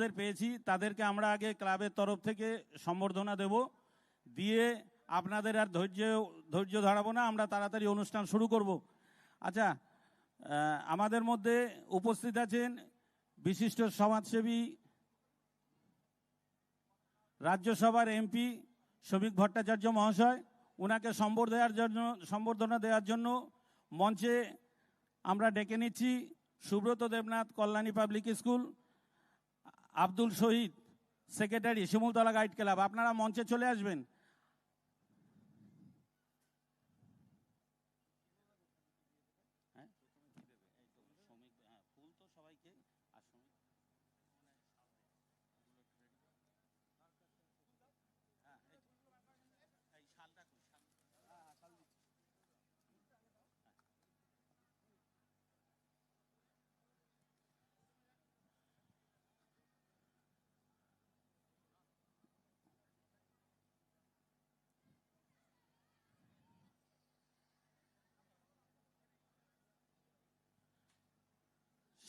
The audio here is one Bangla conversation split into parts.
দের পেয়েছি। তাদেরকে আমরা আগে ক্লাবের তরফ থেকে সম্বর্ধনা দেব। দিয়ে আপনাদের আর ধৈর্য ধৈর্য ধরাবো না, আমরা তাড়াতাড়ি অনুষ্ঠান শুরু করব। আচ্ছা আমাদের মধ্যে উপস্থিত আছেন বিশিষ্ট সমাজসেবী, রাজ্যসভার এমপি শ্রমিক ভট্টাচার্য মহাশয় ওনাকে দেওয়ার জন্য, সম্বর্ধনা দেওয়ার জন্য মঞ্চে আমরা ডেকে নিচ্ছি Subrata Debnath Kalyani public school Abdul Shahid secretary Shimultala guide club আপনারা মঞ্চে চলে আসবেন।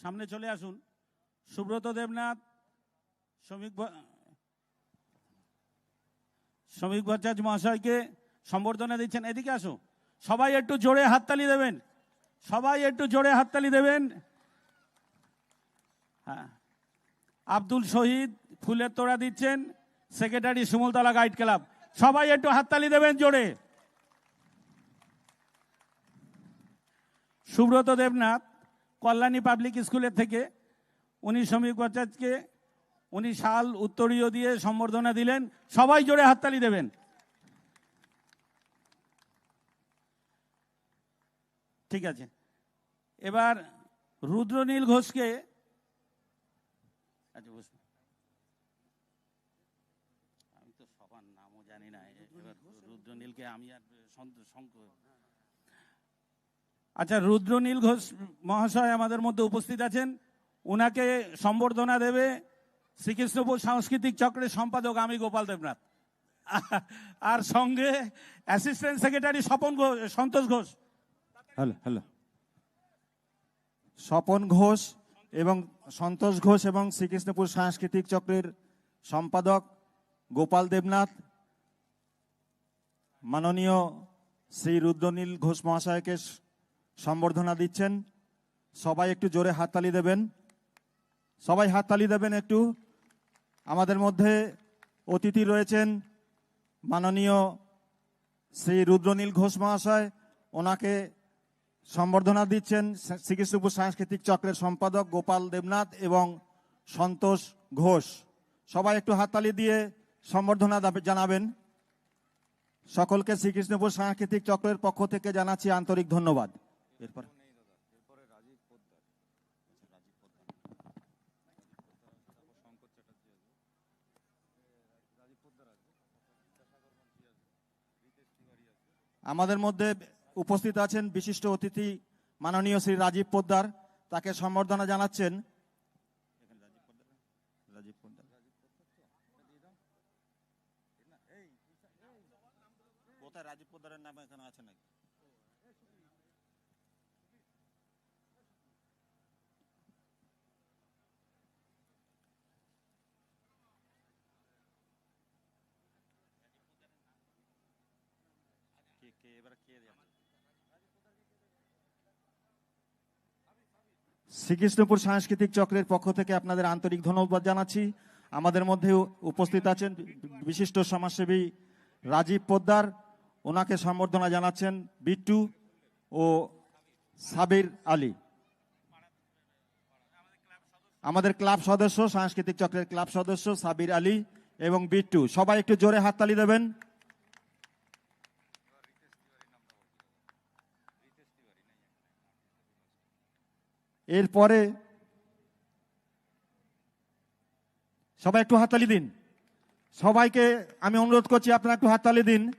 সামনে চলে আসুন। সুব্রত দেবনাথ, শ্রমিক শ্রমিক ভট্টাচার্য মহাশয়কে সম্বর্ধনা দিচ্ছেন। এদিকে আসো। সবাই একটু জোরে হাততালি দেবেন। সবাই একটু জোরে হাততালি দেবেন। হ্যাঁ। আব্দুল শহীদ ফুলের তোড়া দিচ্ছেন। Secretary Sumaltala guide club. সবাই একটু হাততালি দেবেন জোরে। সুব্রত দেবনাথ কল্যাণী পাবলিক স্কুলের থেকে উনি শ্রমিক ভট্টাচার্যকে উনি শাল উত্তরীয় দিয়ে সম্বর্ধনা দিলেন। সবাই জোরে হাততালি দেবেন। ঠিক আছে। এবার রুদ্রনীল ঘোষকে আচ্ছা আমি তো সবার নামও জানি না। এবার রুদ্রনীলকে আমি আর সন্ত- শঙ্কর আচ্ছা রুদ্রনীল ঘোষ মহাশয় আমাদের মধ্যে উপস্থিত আছেন। উনাকে সম্বর্ধনা দেবে শ্রীকৃষ্ণপুর সাংস্কৃতিক চক্রের সম্পাদক আমি গোপাল দেবনাথ। আর সঙ্গে assistant secretary Swapan Ghosh Santosh Ghosh. Hello hello. Swapan Ghosh এবং সন্তোষ ঘোষ এবং শ্রীকৃষ্ণপুর সাংস্কৃতিক চক্রের সম্পাদক গোপাল দেবনাথ। মাননীয় শ্রী রুদ্রনীল ঘোষ মহাশয়কে সম্বর্ধনা দিচ্ছেন। সবাই একটু জোরে হাততালি দেবেন। সবাই হাততালি দেবেন একটু। আমাদের মধ্যে অতিথি রয়েছেন মাননীয় শ্রী রুদ্রনীল ঘোষ মহাশয়। ওনাকে সম্বর্ধনা দিচ্ছেন শ্রীকৃষ্ণপুর সাংস্কৃতিক চক্রের সম্পাদক গোপাল দেবনাথ এবং সন্তোষ ঘোষ। সবাই একটু হাততালি দিয়ে সম্বর্ধনা জানাবেন। সকলকে শ্রীকৃষ্ণপুর সাংস্কৃতিক চক্রের পক্ষ থেকে জানাচ্ছি আন্তরিক ধন্যবাদ। এরপর? আমাদের মধ্যে উপস্থিত আছেন বিশিষ্ট অতিথি মাননীয় শ্রী রাজীব পোদ্দার। তাকে সম্বর্ধনা জানাচ্ছেন রাজীব পোদ্দার কোথায় রাজীব পোদ্দারের নাম এখানে আছে নাকি শ্রীকৃষ্ণপুর সাংস্কৃতিক চক্রের পক্ষ থেকে আপনাদের আন্তরিক ধন্যবাদ জানাচ্ছি। আমাদের মধ্যে উপস্থিত আছেন বিশিষ্ট সমাজসেবী রাজীব পোদ্দার। ওনাকে সম্বর্ধনা জানাচ্ছেন বিট্টু ও সাবির আলী। আমাদের ক্লাব সদস্য, সাংস্কৃতিক চক্রের ক্লাব সদস্য সাবির আলী এবং বিট্টু। সবাই একটু জোরে হাততালি দেবেন। এরপরে সবাই একটু হাততালি দিন। সবাইকে আমি অনুরোধ করছি, আপনারা একটু হাততালি দিন।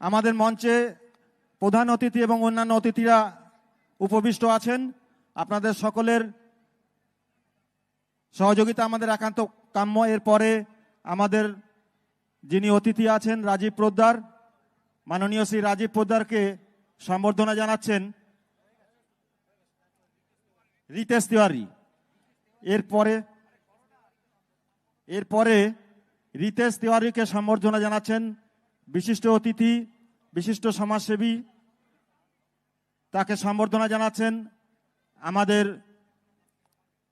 আমাদের মঞ্চে প্রধান অতিথি এবং অন্যান্য অতিথিরা উপবিষ্ট আছেন। আপনাদের সকলের সহযোগিতা আমাদের একান্ত কাম্য। এরপরে আমাদের যিনি অতিথি আছেন, রাজীব পোদ্দার, মাননীয় শ্রী রাজীব পোদ্দারকে সম্বর্ধনা জানাচ্ছেন। রিতেশ তিওয়ারি এরপরে এরপরে রিতেশ তিওয়ারিকে সম্বর্ধনা জানাচ্ছেন বিশিষ্ট অতিথি, বিশিষ্ট সমাজসেবী। তাকে সম্বর্ধনা জানাচ্ছেন আমাদের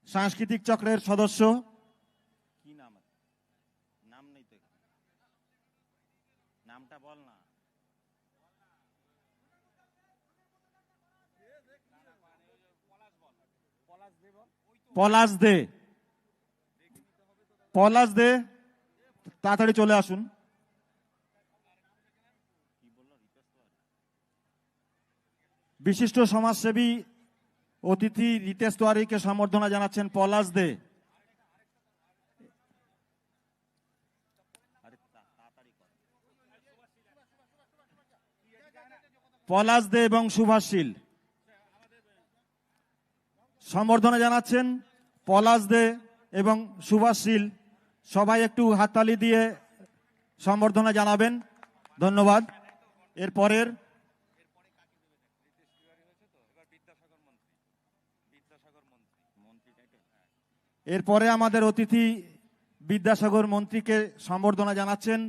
সাংস্কৃতিক চক্রের সদস্য কি নাম নাম নেই তো নামটা বল না পলাশ দে। পলাশ দে। তাড়াতাড়ি চলে আসুন। বিশিষ্ট সমাজসেবী অতিথি রিতেশ তোয়ারিকে সম্বর্ধনা জানাচ্ছেন পলাশ দে। পলাশ দে এবং সুভাষশীল। সম্বর্ধনা জানাচ্ছেন পলাশ দে এবং সুভাষশীল সবাই একটু হাততালি দিয়ে সম্বর্ধনা জানাবেন। ধন্যবাদ। এরপরের এরপরে আমাদের অতিথি বিদ্যাসাগর মন্ত্রীকে সম্বর্ধনা জানাচ্ছেন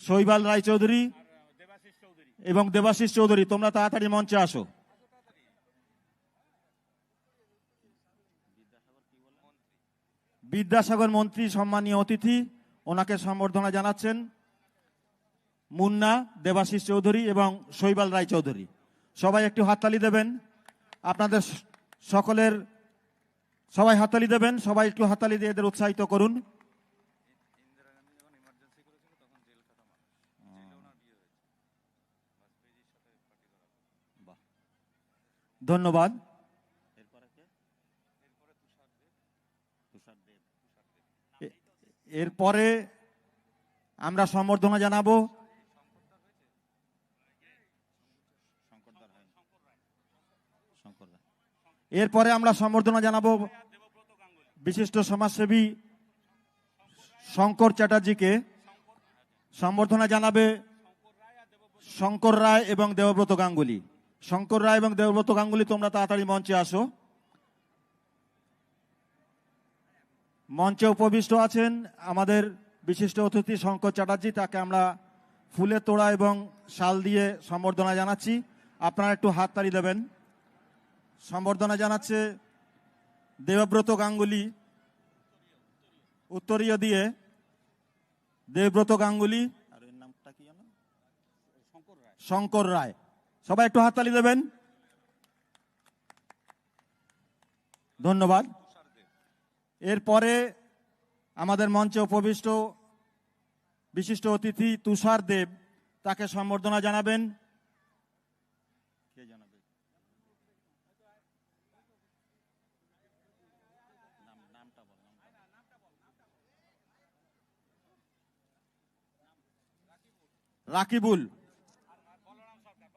শৈবাল রায়চৌধুরী এবং দেবাশিস চৌধুরী। তোমরা তাড়াতাড়ি মঞ্চে আসো। বিদ্যাসাগর মন্ত্রী, সম্মানীয় অতিথি, ওনাকে সম্বর্ধনা জানাচ্ছেন মুন্না দেবাশিস চৌধুরী এবং শৈবাল রায় চৌধুরী। সবাই একটু হাততালি দেবেন। আপনাদের সকলের সবাই হাততালি দেবেন। সবাই একটু হাততালি দিয়ে এদের উৎসাহিত করুন। ধন্যবাদ এ- এরপরে আমরা সম্বর্ধনা জানাব। এরপরে আমরা সম্বর্ধনা জানাব বিশিষ্ট সমাজসেবী শঙ্কর চ্যাটার্জিকে। সম্বর্ধনা জানাবে শঙ্কর রায় এবং দেবব্রত গাঙ্গুলি। শঙ্কর রায় এবং দেবব্রত গাঙ্গুলি, তোমরা তাড়াতাড়ি মঞ্চে আসো। মঞ্চে উপবিষ্ট আছেন আমাদের বিশিষ্ট অতিথি শঙ্কর চ্যাটার্জি, তাকে আমরা ফুলের তোড়া এবং শাল দিয়ে সম্বর্ধনা জানাচ্ছি। আপনারা একটু হাততালি দেবেন। সম্বর্ধনা জানাচ্ছে দেবব্রত গাঙ্গুলি, উত্তরীয় দিয়ে দেবব্রত গাঙ্গুলি, শঙ্কর রায়। সবাই একটু হাততালি দেবেন। ধন্যবাদ। এরপরে আমাদের মঞ্চে উপবিষ্ট বিশিষ্ট অতিথি তুষার দেব তাকে সম্বর্ধনা জানাবেন। রাকিবুল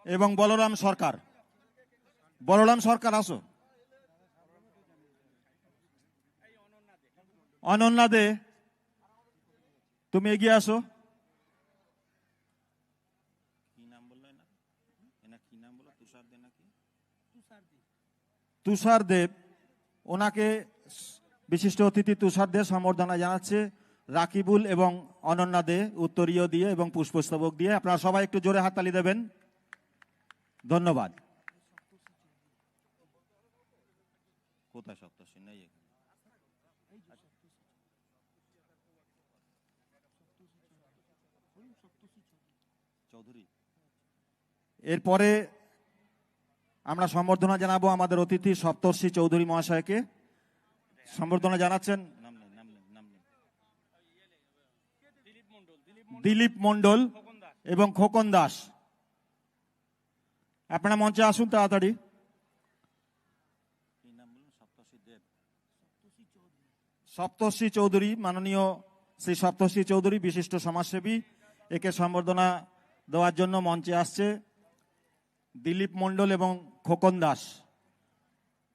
এবং বলরাম সরকার বলরাম সরকার, আসো অনন্যা দে তুমি এগিয়ে আসো। কি নাম বললে না এনা কি নাম বলল? তুষার দেব ওনাকে বিশিষ্ট অতিথি তুষার দে সম্বর্ধনা জানাচ্ছে রাকিবুল এবং অনন্যা দে উত্তরীয় দিয়ে এবং পুষ্পস্তবক দিয়ে। আপনারা সবাই একটু জোরে হাততালি দেবেন। ধন্যবাদ। কোথায় সপ্তর্ষি নেই এখানে চৌধুরী এরপরে আমরা সম্বর্ধনা জানাব আমাদের অতিথি সপ্তর্ষি চৌধুরী মহাশয়কে। সম্বর্ধনা জানাচ্ছেন। দিলীপ মন্ডল এবং খোকন দাস। আপনারা মঞ্চে আসুন তাড়াতাড়ি। সপ্তর্ষি চৌধুরী, মাননীয় শ্রী সপ্তর্ষি চৌধুরী, বিশিষ্ট সমাজসেবী, একে সম্বর্ধনা দেওয়ার জন্য মঞ্চে আসছে। দিলীপ মণ্ডল এবং খোকন দাস।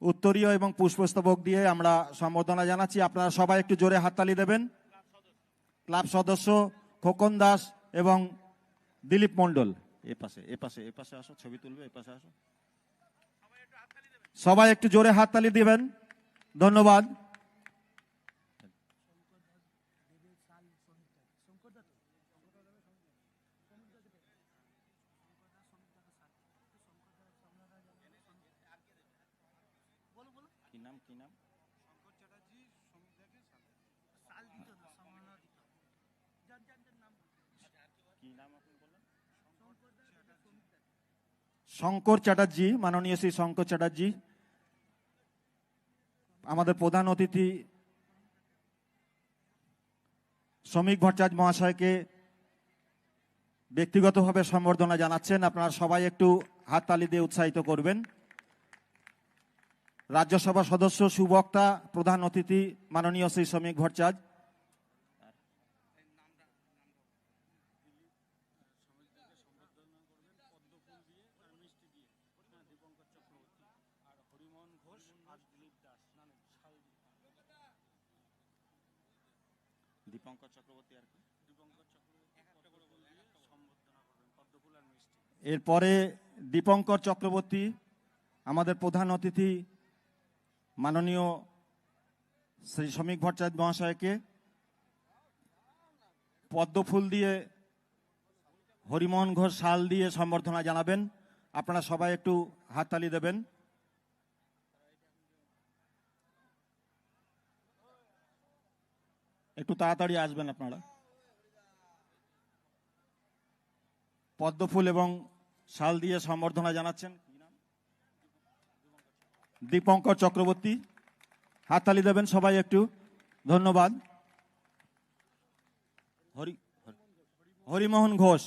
উত্তরীয় এবং পুষ্পস্তবক দিয়ে আমরা সম্বর্ধনা জানাচ্ছি। আপনারা সবাই একটু জোরে হাততালি দেবেন। ক্লাব সদস্য খোকন দাস এবং দিলীপ মণ্ডল। এ পাশে এ পাশে এ পাশে আসো ছবি তুলবে এ পাশে আসো। সবাই একটু জোরে হাততালি দিবেন। ধন্যবাদ কি নাম কি নাম কি নাম আপনি বললেন শঙ্কর চ্যাটার্জি, মাননীয় শ্রী শঙ্কর চ্যাটার্জি, আমাদের প্রধান অতিথি শ্রমিক ভট্টাচার্য মহাশয়কে ব্যক্তিগতভাবে সম্বর্ধনা জানাচ্ছেন। আপনারা সবাই একটু হাততালি দিয়ে উৎসাহিত করবেন। রাজ্যসভা সদস্য, সুবক্তা, প্রধান অতিথি, মাননীয় শ্রী শ্রমিক ভট্টাচার্য। দীপঙ্কর চক্রবর্তী আর কি এরপরে দীপঙ্কর চক্রবর্তী আমাদের প্রধান অতিথি মাননীয় শ্রী শ্রমিক ভট্টাচার্য মহাশয়কে পদ্মফুল দিয়ে হরিমোহন ঘোষ শাল দিয়ে সম্বর্ধনা জানাবেন। আপনারা সবাই একটু হাততালি দেবেন। একটু তাড়াতাড়ি আসবেন আপনারা। পদ্মফুল এবং শাল দিয়ে সম্বর্ধনা জানাচ্ছেন। দীপঙ্কর চক্রবর্তী, হাততালি দেবেন সবাই একটু। ধন্যবাদ। হরি, হরিমোহন ঘোষ।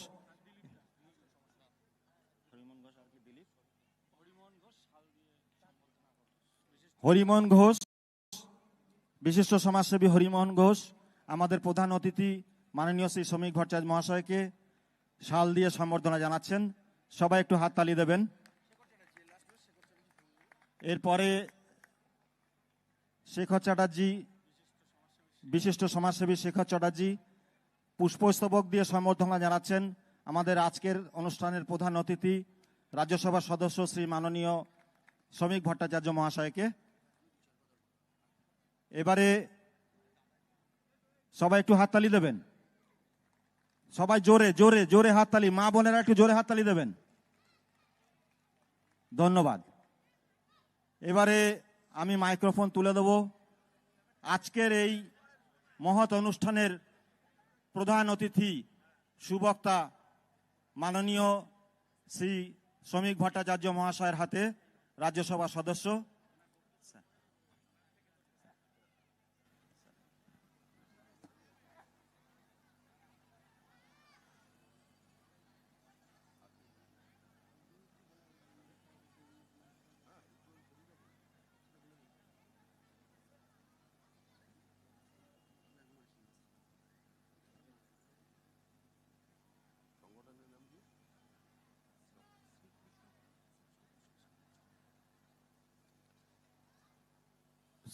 হরিমোহন ঘোষ, বিশিষ্ট সমাজসেবী হরিমোহন ঘোষ। আমাদের প্রধান অতিথি মাননীয় শ্রী শ্রমিক ভট্টাচার্য মহাশয়কে শাল দিয়ে সম্বর্ধনা জানাচ্ছেন। সবাই একটু হাততালি দেবেন। এরপরে শেখর চ্যাটার্জি, বিশিষ্ট সমাজসেবী শেখর চ্যাটার্জি, পুষ্পস্তবক দিয়ে সম্বর্ধনা জানাচ্ছেন আমাদের আজকের অনুষ্ঠানের প্রধান অতিথি, রাজ্যসভার সদস্য শ্রী মাননীয় শ্রমিক ভট্টাচার্য মহাশয়কে। এবারে সবাই একটু হাততালি দেবেন। সবাই জোরে জোরে জোরে হাততালি। মা বোনেরা একটু জোরে হাততালি দেবেন। ধন্যবাদ। এবারে আমি মাইক্রোফোন তুলে দেব। আজকের এই মহৎ অনুষ্ঠানের প্রধান অতিথি, সুবক্তা, মাননীয় শ্রী শ্রমিক ভট্টাচার্য মহাশয়ের হাতে রাজ্যসভা সদস্য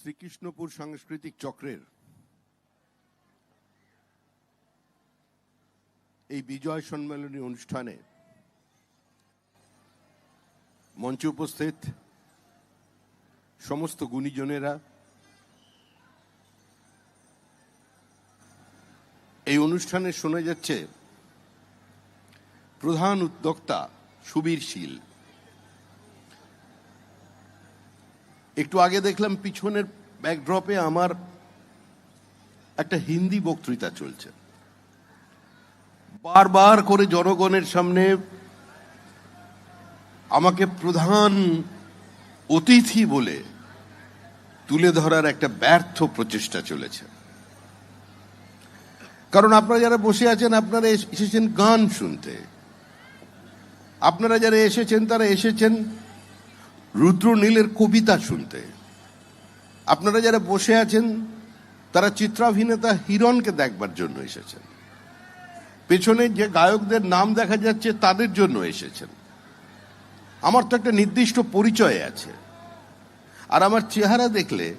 শ্রীকৃষ্ণপুর সাংস্কৃতিক চক্রের এই বিজয় সম্মেলনী অনুষ্ঠানে মঞ্চে উপস্থিত সমস্ত গুণীজনেরা এই অনুষ্ঠানে শোনা যাচ্ছে প্রধান উদ্যোক্তা সুবীর শীল একটু আগে দেখলাম পিছনের ব্যাকড্রপে আমার একটা হিন্দি বক্তৃতা চলছে। বারবার করে জনগণের সামনে আমাকে প্রধান অতিথি বলে তুলে ধরার একটা ব্যর্থ প্রচেষ্টা চলেছে। কারণ আপনারা যারা বসে আছেন, আপনারা এস- এসেছেন গান শুনতে। আপনারা যারা এসেছেন, তারা এসেছেন রুদ্রনীলের কবিতা শুনতে। আপনারা যারা বসে আছেন, তারা চিত্রাভিনেতা হিরণকে দেখবার জন্য এসেছেন। পেছনে যে গায়কদের নাম দেখা যাচ্ছে, তাদের জন্য এসেছেন। আমার তো একটা নির্দিষ্ট পরিচয় আছে। আর আমার চেহারা দেখলে,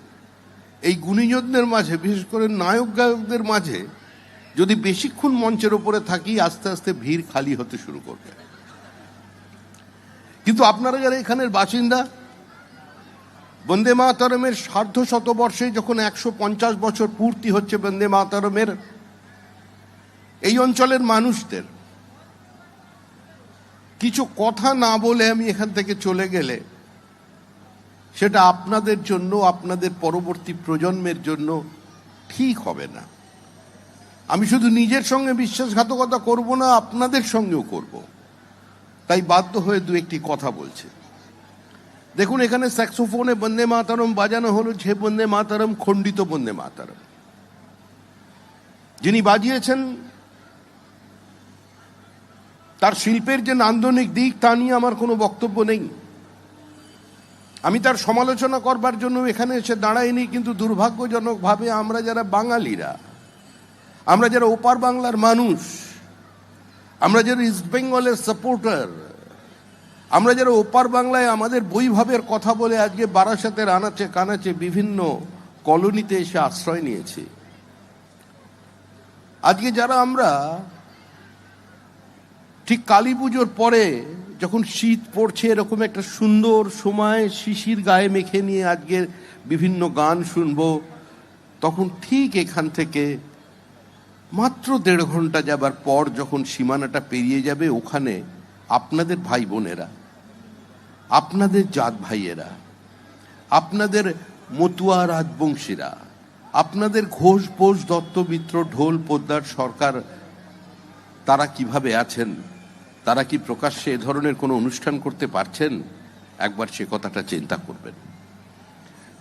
এই গুণীজনদের মাঝে, বিশেষ করে নায়ক গায়কদের মাঝে, যদি বেশিক্ষণ মঞ্চের ওপরে থাকি, আস্তে আস্তে ভিড় খালি হতে শুরু করবে। কিন্তু আপনারা যারা এখানের বাসিন্দা? বন্দে মাতারমের সার্ধ শতবর্ষে যখন একশো পঞ্চাশ বছর পূর্তি হচ্ছে বন্দে মাতারমের, এই অঞ্চলের মানুষদের, কিছু কথা না বলে আমি এখান থেকে চলে গেলে, সেটা আপনাদের জন্য, আপনাদের পরবর্তী প্রজন্মের জন্য ঠিক হবে না। আমি শুধু নিজের সঙ্গে বিশ্বাসঘাতকতা করব না, আপনাদের সঙ্গেও করব। তাই বাধ্য হয়ে দু একটি কথা বলছে। দেখুন, এখানে স্যাক্সোফোনে বন্দে মাতারম, বাজানো হলো যে বন্দে মাতারম, খণ্ডিত বন্দে মাতারম। যিনি বাজিয়েছেন, তার শিল্পের যে নান্দনিক দিক, তা নিয়ে আমার কোনো বক্তব্য নেই। আমি তার সমালোচনা করবার জন্য এখানে এসে দাঁড়াইনি, কিন্তু দুর্ভাগ্যজনকভাবে আমরা যারা বাঙালিরা, আমরা যারা ওপার বাংলার মানুষ আমরা যারা ইস্ট বেঙ্গলের সাপোর্টার আমরা যারা ওপার বাংলায় আমাদের বৈভাবের কথা বলে আজকে বারাসাতের আনাচে কানাচে বিভিন্ন কলোনিতে এসে আশ্রয় নিয়েছি। আজকে যারা আমরা ঠিক কালী পুজোর পরে যখন শীত পড়ছে, এরকম একটা সুন্দর সময় শিশির গায়ে মেখে নিয়ে আজকে বিভিন্ন গান শুনব, তখন ঠিক এখান থেকে মাত্র দেড় ঘণ্টা যাবার পর যখন সীমানাটা পেরিয়ে যাবে, ওখানে আপনাদের ভাই বোনেরা আপনাদের জাত ভাইয়েরা, আপনাদের মতুয়া রাজবংশীরা, আপনাদের ঘোষ বোস দত্তমিত্র ঢোল পোদ্দার সরকার, তারা কীভাবে আছেন? তারা কি প্রকাশ্যে এ ধরনের কোনো অনুষ্ঠান করতে পারছেন? একবার সে কথাটা চিন্তা করবেন।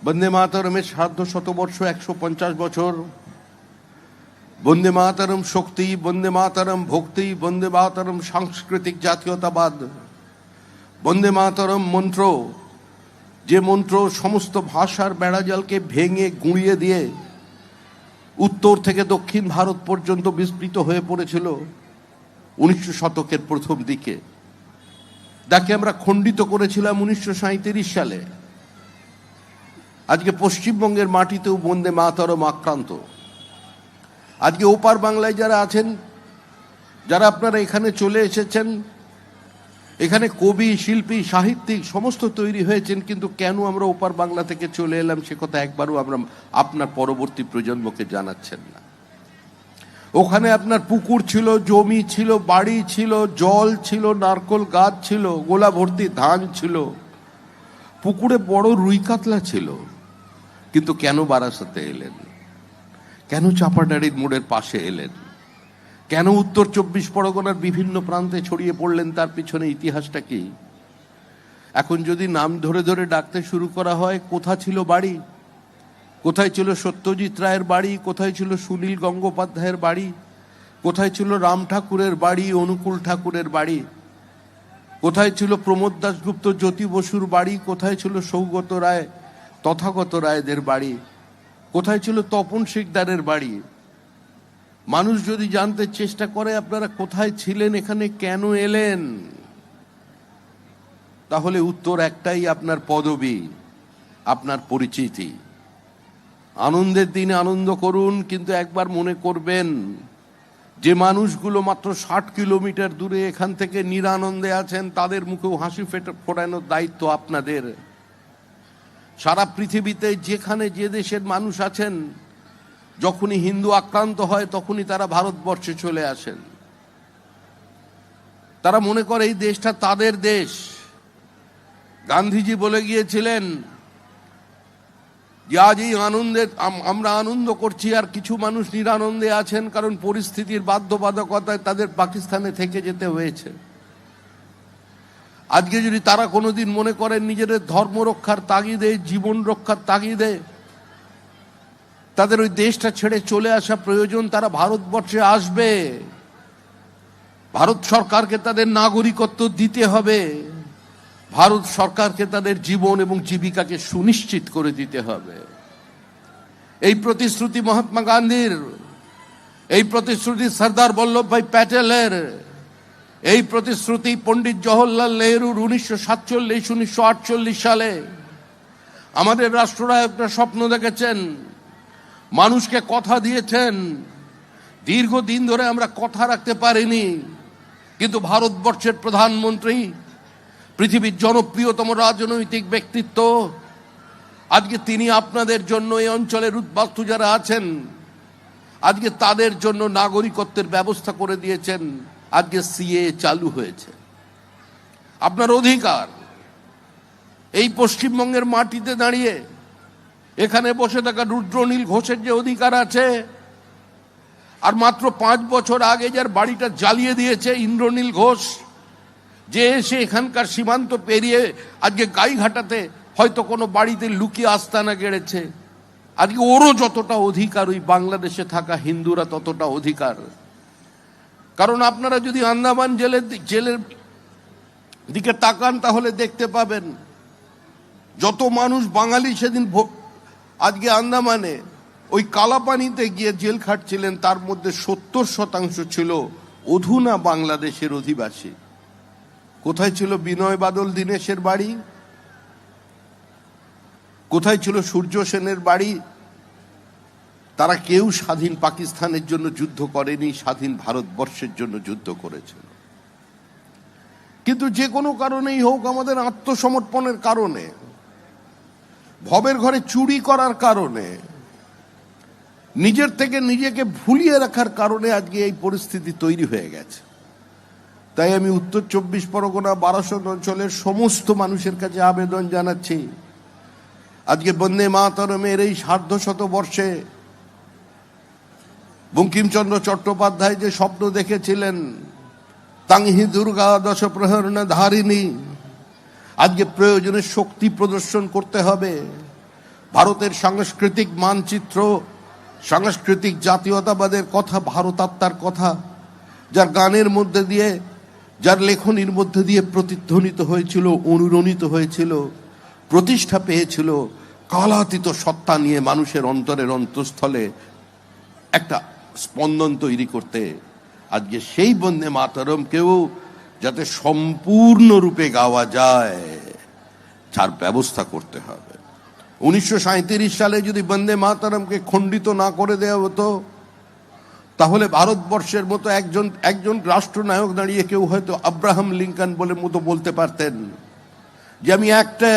বন্দে মাতরমের সার্ধ শতবর্ষ একশো পঞ্চাশ বছর। বন্দে মাতারম শক্তি, বন্দে মাতারম ভক্তি, বন্দে মাতারম সাংস্কৃতিক জাতীয়তাবাদ। বন্দে মাতারম মন্ত্র, যে মন্ত্র সমস্ত ভাষার বেড়াজালকে ভেঙে গুঁড়িয়ে দিয়ে উত্তর থেকে দক্ষিণ ভারত পর্যন্ত বিস্তৃত হয়ে পড়েছিল উনিশশো শতকের প্রথম দিকে। তাকে আমরা খণ্ডিত করেছিলাম উনিশশো সাঁইত্রিশ সালে। আজকে পশ্চিমবঙ্গের মাটিতেও বন্দে মাতারম আক্রান্ত। আজকে ওপার বাংলায় যারা আছেন, যারা আপনারা এখানে চলে এসেছেন, এখানে কবি, শিল্পী, সাহিত্যিক সমস্ত তৈরি হয়েছেন, কিন্তু কেন আমরা ওপার বাংলা থেকে চলে এলাম সে কথা একবারও আমরা আপনার পরবর্তী প্রজন্মকে জানাচ্ছেন না। ওখানে আপনার পুকুর ছিল, জমি ছিল, বাড়ি ছিল, জল ছিল, নারকল গাছ ছিল, গোলা ভর্তি ধান ছিল, পুকুরে বড় রুই কাতলা ছিল, কিন্তু কেন বারাসাতে এলেন? কেন চাপাডাড়ির মোড়ের পাশে এলেন? কেন উত্তর চব্বিশ পরগনার বিভিন্ন প্রান্তে ছড়িয়ে পড়লেন তার পিছনে ইতিহাসটা কি? এখন যদি নাম ধরে ধরে ডাকতে শুরু করা হয়, কোথা ছিল বাড়ি? কোথায় ছিল সত্যজিৎ রায়ের বাড়ি? কোথায় ছিল সুনীল গঙ্গোপাধ্যায়ের বাড়ি? কোথায় ছিল রাম ঠাকুরের বাড়ি, অনুকূল ঠাকুরের বাড়ি? কোথায় ছিল প্রমোদ দাশগুপ্ত জ্যোতি বসুর বাড়ি? কোথায় ছিল সৌগত রায়, তথাগত রায়দের বাড়ি? কোথায় ছিল তপন শিকদারের বাড়ি? মানুষ যদি জানতে চেষ্টা করে, আপনারা কোথায় ছিলেন, এখানে কেন এলেন? তাহলে উত্তর একটাই, আপনার পদবি, আপনার পরিচিতি। আনন্দের দিনে আনন্দ করুন, কিন্তু একবার মনে করবেন, যে মানুষগুলো মাত্র ষাট কিলোমিটার দূরে এখান থেকে নিরানন্দে আছেন, তাদের মুখেও হাসি ফেটে, ফোটানোর দায়িত্ব আপনাদের। সারা পৃথিবীতে যেখানে যে দেশের মানুষ আছেন, যখনই হিন্দু আক্রান্ত হয়, তখনই তারা ভারতবর্ষে চলে আসেন। তারা মনে করে এই দেশটা তাদের দেশ। গান্ধীজি বলে গিয়েছিলেন যে, আজ এই আনন্দে আমরা আনন্দ করছি, আর কিছু মানুষ নিরানন্দে আছেন কারণ পরিস্থিতির বাধ্যবাধকতায় তাদের পাকিস্তানে থেকে যেতে হয়েছে। আজকে যদি তারা কোনোদিন মনে করেন নিজেদের ধর্ম রক্ষার তাগিদে, জীবন রক্ষার তাগিদে তাদের ওই দেশটা ছেড়ে চলে আসা প্রয়োজন, তারা ভারতবর্ষে আসবে। ভারত সরকারকে তাদের নাগরিকত্ব দিতে হবে। ভারত সরকারকে তাদের জীবন এবং জীবিকাকে সুনিশ্চিত করে দিতে হবে। এই প্রতিশ্রুতি মহাত্মা গান্ধীর, এই প্রতিশ্রুতি সর্দার বল্লভভাই প্যাটেলের এই প্রতিশ্রুতি পণ্ডিত জওহরলাল নেহরুর উনিশশো সাতচল্লিশ, উনিশশো আটচল্লিশ সালে। আমাদের রাষ্ট্রনায়করা স্বপ্ন দেখেছেন। মানুষকে কথা দিয়েছেন। দীর্ঘদিন ধরে আমরা কথা রাখতে পারিনি। কিন্তু ভারতবর্ষের প্রধানমন্ত্রী, পৃথিবীর জনপ্রিয়তম রাজনৈতিক ব্যক্তিত্ব, আজকে তিনি আপনাদের জন্য এই অঞ্চলের উদ্বাস্তু যারা আছেন, আজকে তাদের জন্য নাগরিকত্বের ব্যবস্থা করে দিয়েছেন। আজকে সিএ চালু হয়েছে। আপনার অধিকার, এই পশ্চিমবঙ্গের মাটিতে দাঁড়িয়ে, এখানে বসে থাকা রুদ্রনীল ঘোষের যে অধিকার আছে, আর মাত্র পাঁচ বছর আগে যার বাড়িটা জ্বালিয়ে দিয়েছে ইন্দ্রনীল ঘোষ, যে এসে এখানকার সীমান্ত পেরিয়ে আজকে গাইঘাটাতে হয়তো কোনো বাড়িতে লুকিয়ে আস্তানা গেড়েছে আজকে ওরও যতটা অধিকার ওই বাংলাদেশে থাকা হিন্দুরা ততটা অধিকার। কারণ আপনারা যদি আন্দামান জেলের জেলের দিকে তাকান, তাহলে দেখতে পাবেন যত মানুষ বাঙালি সেদিন আজকে আন্দামানে ওই কালাপানিতে গিয়ে জেল খাটছিলেন, তার মধ্যে সত্তর শতাংশ ছিল অধুনা বাংলাদেশের অধিবাসী। কোথায় ছিল বিনয় বাদল, দীনেশের বাড়ি? কোথায় ছিল সূর্য সেনের বাড়ি? তারা কেউ স্বাধীন পাকিস্তানের জন্য যুদ্ধ করেনি, স্বাধীন ভারতবর্ষের জন্য যুদ্ধ করেছিল। কিন্তু যে কোনো কারণেই হোক আমাদের আত্মসমর্পণের কারণে, ভবের ঘরে চুরি করার কারণে, নিজের থেকে নিজেকে ভুলিয়ে রাখার কারণে আজকে এই পরিস্থিতি তৈরি হয়ে গেছে। তাই আমি উত্তর চব্বিশ পরগনা, বারাসত অঞ্চলের সমস্ত মানুষের কাছে আবেদন জানাচ্ছি, আজকে বন্দে মাতরমের এই সার্ধশত বর্ষে বঙ্কিমচন্দ্র চট্টোপাধ্যায় যে স্বপ্ন দেখেছিলেন, তাংহি দুর্গা দশ প্রহরণ ধারিণী, আজকে প্রয়োজনে শক্তি প্রদর্শন করতে হবে। ভারতের সাংস্কৃতিক মানচিত্র, সাংস্কৃতিক জাতীয়তাবাদের কথা ভারতাত্মার কথা, যার গানের মধ্যে দিয়ে, যার লেখনীর মধ্যে দিয়ে প্রতিধ্বনিত হয়েছিল, অনুরণিত হয়েছিল, প্রতিষ্ঠা পেয়েছিল কালাতীত সত্তা নিয়ে মানুষের অন্তরের অন্তঃস্থলে একটা স্পন্দন তৈরি করতে আজকে সেই বন্দে মাতরমকেও যাতে সম্পূর্ণরূপে গাওয়া যায়, তার ব্যবস্থা করতে হবে। উনিশশো সাঁইত্রিশ সালে যদি বন্দে মাতরমকে খণ্ডিত না করে দেওয়া হতো, তাহলে ভারতবর্ষের মতো একজন একজন রাষ্ট্রনায়ক দাঁড়িয়ে কেউ হয়তো আব্রাহাম লিঙ্কন বলে মতো বলতে পারতেন যে আমি একটা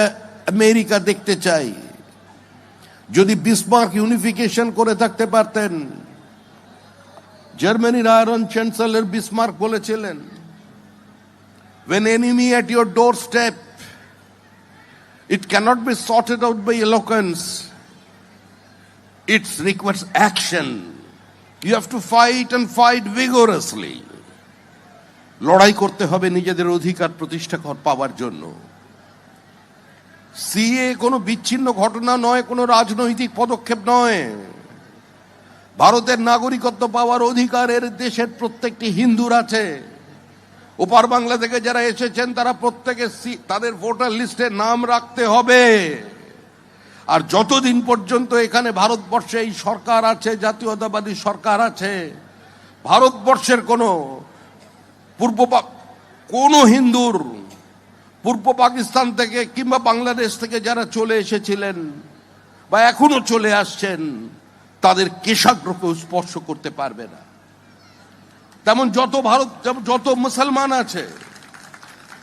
আমেরিকা দেখতে চাই। যদি বিসমার্ক ইউনিফিকেশন করে থাকতে পারতেন জার্মানির আয়রন চ্যান্সেলর বিসমার্ক বলেছিলেন when enemy at your doorstep it cannot be sorted out by eloquence it requires action you have to fight and fight vigorously লড়াই করতে হবে নিজেদের অধিকার প্রতিষ্ঠা পাওয়ার জন্য সিএ কোনো বিচ্ছিন্ন ঘটনা নয় কোনো রাজনৈতিক পদক্ষেপ নয় ভারতের নাগরিকত্ব পাওয়ার অধিকারের দেশের প্রত্যেকটি হিন্দুর আছে। ওপার বাংলা থেকে যারা এসেছেন, তারা প্রত্যেকে তাদের ভোটার লিস্টে নাম রাখতে হবে। আর যতদিন পর্যন্ত এখানে ভারতবর্ষে এই সরকার আছে, জাতীয়তাবাদী সরকার আছে, ভারতবর্ষের কোনো পূর্ব কোনো হিন্দুর পূর্ব পাকিস্তান থেকে কিংবা বাংলাদেশ থেকে যারা চলে এসেছিলেন বা এখনও চলে আসছেন তাদের কেশাগ্রকেও স্পর্শ করতে পারবে না। তেমন যত ভারত যত মুসলমান আছে,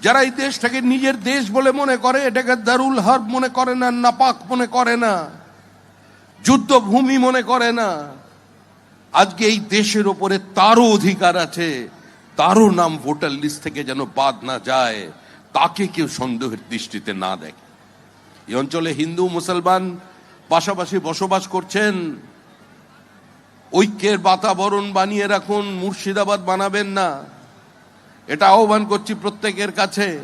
যারা এই দেশটাকে নিজের দেশ বলে মনে করে, এটাকে দারুল হার মনে করে না, নাপাক মনে করে না, যুদ্ধভূমি মনে করে না, আজকে এই দেশের ওপরে তারও অধিকার আছে, তারও নাম ভোটার লিস্ট থেকে যেন বাদ না যায়, তাকে কেউ সন্দেহের দৃষ্টিতে না দেখে। এই অঞ্চলে হিন্দু, মুসলমান পাশাপাশি বসবাস করছেন ঐক্যের বাতাবরণ বানিয়ে রাখুন, মুর্শিদাবাদ বানাবেন না। এটা আহ্বান করছি প্রত্যেকের কাছে।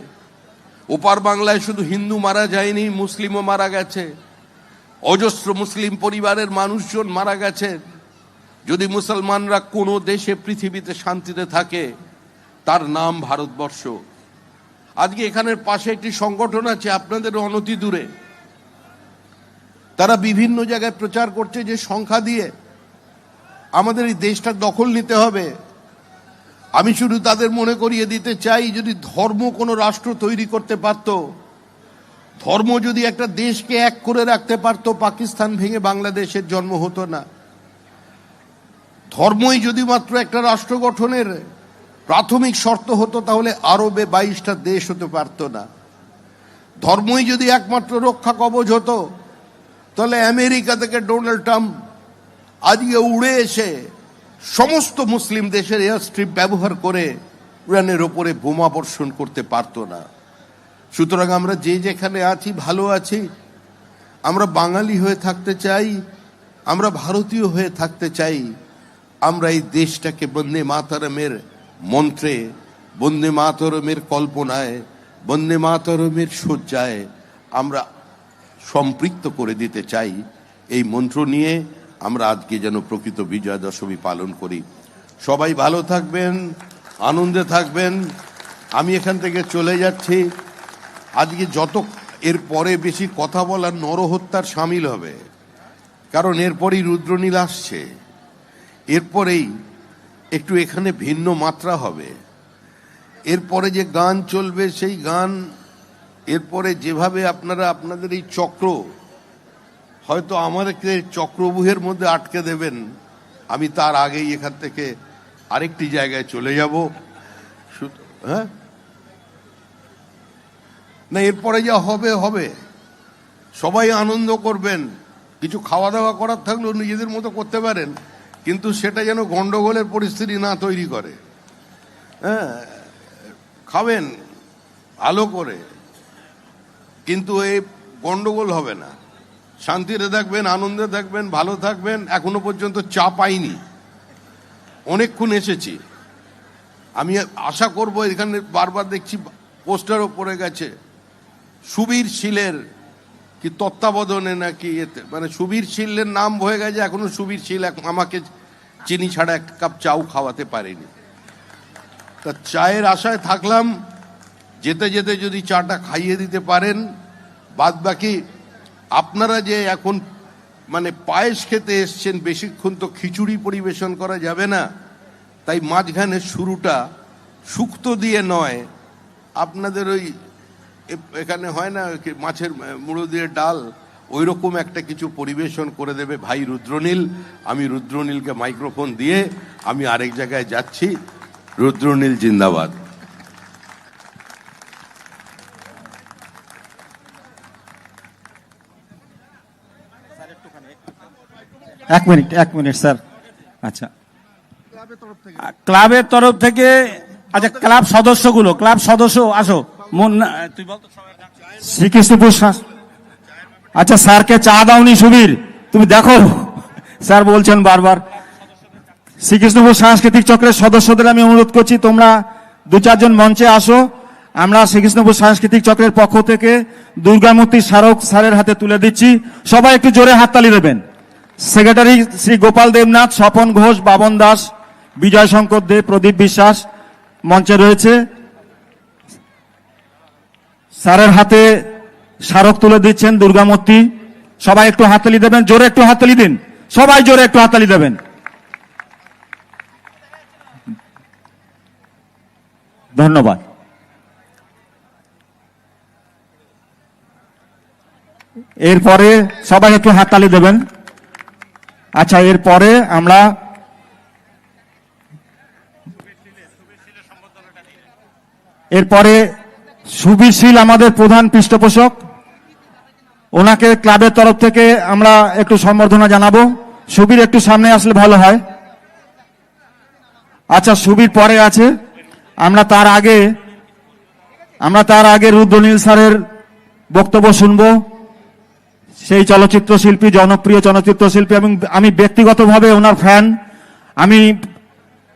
ওপার বাংলায় শুধু হিন্দু মারা যায়নি, মুসলিমও মারা গেছে। অজস্র মুসলিম পরিবারের মানুষজন মারা গেছেন যদি মুসলমানরা কোনো দেশে, পৃথিবীতে শান্তিতে থাকে, তার নাম ভারতবর্ষ। আজকে এখানের পাশে একটি সংগঠন আছে, আপনাদের অনতি দূরে। তারা বিভিন্ন জায়গায় প্রচার করছে যে সংখ্যা দিয়ে আমাদের এই দেশটা দখল নিতে হবে। আমি শুধু তাদের মনে করিয়ে দিতে চাই, যদি ধর্ম কোনো রাষ্ট্র তৈরি করতে পারত, ধর্ম যদি একটা দেশকে এক করে রাখতে পারত, পাকিস্তান ভেঙে বাংলাদেশের জন্ম হতো না। ধর্মই যদি মাত্র একটা রাষ্ট্র গঠনের প্রাথমিক শর্ত হতো, তাহলে আরবে বাইশটা দেশ হতে পারত না। ধর্মই যদি একমাত্র রক্ষা কবচ হতো, তাহলে আমেরিকা থেকে ডোনাল্ড ট্রাম্প আজকে উড়ে এসে সমস্ত মুসলিম দেশের এয়ার স্ট্রিপ ব্যবহার করে ইরানের ওপরে বোমা বর্ষণ করতে পারতো না। সুতরাং আমরা যে যেখানে আছি, ভালো আছি। আমরা বাঙালি হয়ে থাকতে চাই, আমরা ভারতীয় হয়ে থাকতে চাই। আমরা এই দেশটাকে বন্দে মাতারমের মন্ত্রে, বন্দে মাতরমের কল্পনায়, বন্দে মাতরমের শয্যায় আমরা সম্পৃক্ত করে দিতে চাই। এই মন্ত্র নিয়ে আমরা আজকে যেন প্রকৃত বিজয়া দশমী পালন করি। সবাই ভালো থাকবেন, আনন্দে থাকবেন। আমি এখান থেকে চলে যাচ্ছি। আজকে যত এর পরে বেশি কথা বলার নরহত্যার সামিল হবে। কারণ এরপরেই রুদ্রনীল আসছে। এরপরেই একটু এখানে ভিন্ন মাত্রা হবে। এরপরে যে গান চলবে সেই গান এরপরে যেভাবে আপনারা আপনাদের এই চক্র হয়তো আমাদেরকে চক্রবুহের মধ্যে আটকে দেবেন। আমি তার আগেই এখান থেকে আরেকটি জায়গায় চলে যাব। হ্যাঁ? না, এরপরে যা হবে হবে। সবাই আনন্দ করবেন। কিছু খাওয়া দাওয়া করার থাকলেও নিজেদের মতো করতে পারেন। কিন্তু সেটা যেন গন্ডগোলের পরিস্থিতি না তৈরি করে। হ্যাঁ খাবেন, আলো করে। কিন্তু এই গন্ডগোল হবে না। শান্তিতে থাকবেন, আনন্দে থাকবেন, ভালো থাকবেন। এখনও পর্যন্ত চা পাইনি। অনেকক্ষণ এসেছি। আমি আশা করব এখানে বারবার দেখছি, পোস্টারও পড়ে গেছে। সুবীর শীলের কি তত্ত্বাবধানে নাকি এতে মানে সুবীর শীলের নাম হয়ে গেছে, এখনও সুবীর শীল আমাকে চিনি ছাড়া এক কাপ চাও খাওয়াতে পারেনি। তা চায়ের আশায় থাকলাম, যেতে যেতে যদি চাটা খাইয়ে দিতে পারেন বাদ বাকি আপনারা যে এখন মানে পায়েস খেতে এসছেন, বেশিক্ষণ তো খিচুড়ি পরিবেশন করা যাবে না, তাই মাঝখানে শুরুটা শুক্তো দিয়ে নয়। আপনাদের ওই এখানে হয় না মাছের মুড়ো দিয়ে ডাল ওই রকম একটা কিছু পরিবেশন করে দেবে ভাই রুদ্রনীল। আমি রুদ্রনীলকে মাইক্রোফোন দিয়ে আমি আরেক জায়গায় যাচ্ছি। রুদ্রনীল জিন্দাবাদ। এক মিনিট এক মিনিট স্যার। আচ্ছা। ক্লাবের তরফ থেকে। আচ্ছা ক্লাব সদস্যগুলো ক্লাব সদস্য আসো। মুন্না তুই বল তো সবাই নাম। শ্রীকৃষ্ণপুর আচ্ছা স্যারকে চা দাওনি সুবীর। তুমি দেখো স্যার বলছেন বারবার। শ্রীকৃষ্ণপুর সাংস্কৃতিক চক্রের সদস্যদের আমি অনুরোধ করছি তোমরা দু চারজন মঞ্চে আসো। আমরা শ্রীকৃষ্ণপুর সাংস্কৃতিক চক্রের পক্ষ থেকে দুর্গামূর্তি স্মারক স্যারের হাতে তুলে দিচ্ছি। সবাই একটু জোরে হাততালি দেবেন। সেক্রেটারি শ্রী গোপাল দেবনাথ, স্বপন ঘোষ, বাবন দাস, বিজয় শঙ্কর দে, প্রদীপ বিশ্বাস মঞ্চে রয়েছে। স্যারের হাতে স্মারক তুলে দিচ্ছেন দুর্গামূর্তি সবাই একটু হাততালি দেবেন, জোরে একটু হাততালি দিন। সবাই জোরে একটু হাততালি দেবেন। ধন্যবাদ। এরপরে সবাই একটু হাততালি দেবেন। আচ্ছা এরপরে আমরা এরপরে সুবিশীল আমাদের প্রধান পৃষ্ঠপোষক। ওনাকে ক্লাবের তরফ থেকে আমরা একটু সম্বর্ধনা জানাব। সুবীর একটু সামনে আসলে ভালো হয়। আচ্ছা সুবীর পরে আছে। আমরা তার আগে, আমরা তার আগে রুদ্রনীল স্যারের বক্তব্য শুনব। সেই চলচ্চিত্র শিল্পী জনপ্রিয় চলচ্চিত্র শিল্পী এবং আমি ব্যক্তিগতভাবে ওনার ফ্যান আমি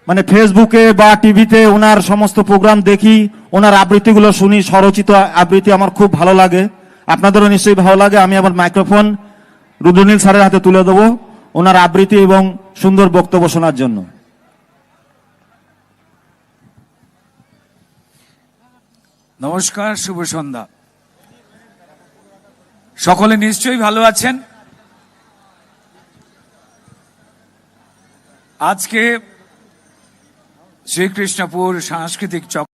মানে ফেসবুকে বা টিভিতে ওনার সমস্ত প্রোগ্রাম দেখি, ওনার আবৃত্তিগুলো শুনি, স্বরচিত আবৃত্তি আমার খুব ভালো লাগে। আপনাদেরও নিশ্চয়ই ভালো লাগে, আমি আমার মাইক্রোফোন রুদ্রনীল স্যারের হাতে তুলে দেবো ওনার আবৃত্তি এবং সুন্দর বক্তব্য শোনার জন্য। নমস্কার, শুভ সন্ধ্যা। সকলে নিশ্চয়ই ভালো আছেন? আজকে শ্রীকৃষ্ণপুর সাংস্কৃতিক চক্র